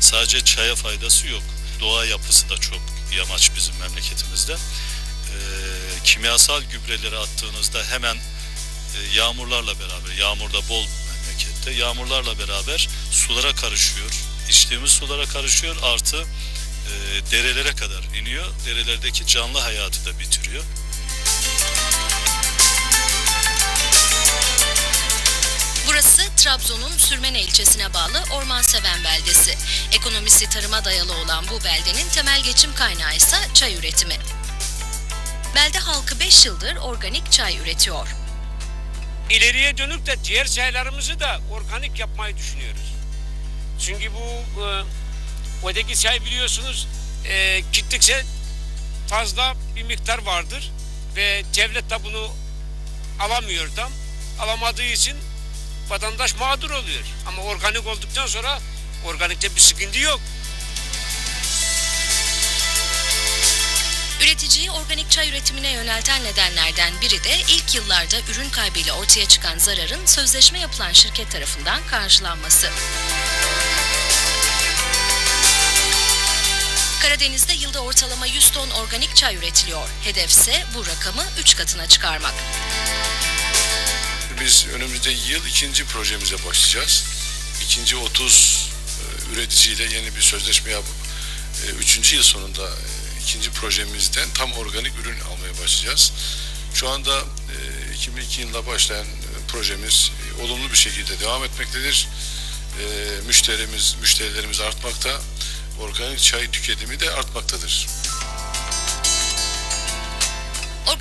sadece çaya faydası yok. Doğa yapısı da çok yamaç bizim memleketimizde. Ee, kimyasal gübreleri attığınızda hemen e, yağmurlarla beraber, yağmurda bol memlekette, yağmurlarla beraber sulara karışıyor. İçtiğimiz sulara karışıyor artı e, derelere kadar iniyor. Derelerdeki canlı hayatı da bitiriyor. Trabzon'un Sürmene ilçesine bağlı Ormanseven beldesi. Ekonomisi tarıma dayalı olan bu beldenin temel geçim kaynağı ise çay üretimi. Belde halkı 5 yıldır organik çay üretiyor. İleriye dönük de diğer çaylarımızı da organik yapmayı düşünüyoruz. Çünkü bu e, öteki çay biliyorsunuz e, gittikçe fazla bir miktar vardır ve devlet de bunu alamıyor tam. Alamadığı için vatandaş mağdur oluyor. Ama organik olduktan sonra organikte bir sıkıntı yok. Üreticiyi organik çay üretimine yönelten nedenlerden biri de ilk yıllarda ürün kaybıyla ortaya çıkan zararın sözleşme yapılan şirket tarafından karşılanması. Karadeniz'de yılda ortalama 100 ton organik çay üretiliyor. Hedef ise bu rakamı 3 katına çıkarmak. Biz önümüzdeki yıl ikinci projemize başlayacağız. İkinci 30 e, üreticiyle yeni bir sözleşme yapıp e, üçüncü yıl sonunda e, ikinci projemizden tam organik ürün almaya başlayacağız. Şu anda e, 2002 yılında başlayan projemiz olumlu bir şekilde devam etmektedir. Müşterimiz, müşterilerimiz artmakta. Organik çay tüketimi de artmaktadır.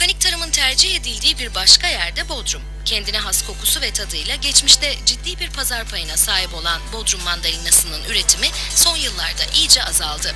Organik tarımın tercih edildiği bir başka yerde Bodrum. Kendine has kokusu ve tadıyla geçmişte ciddi bir pazar payına sahip olan Bodrum mandalinasının üretimi son yıllarda iyice azaldı.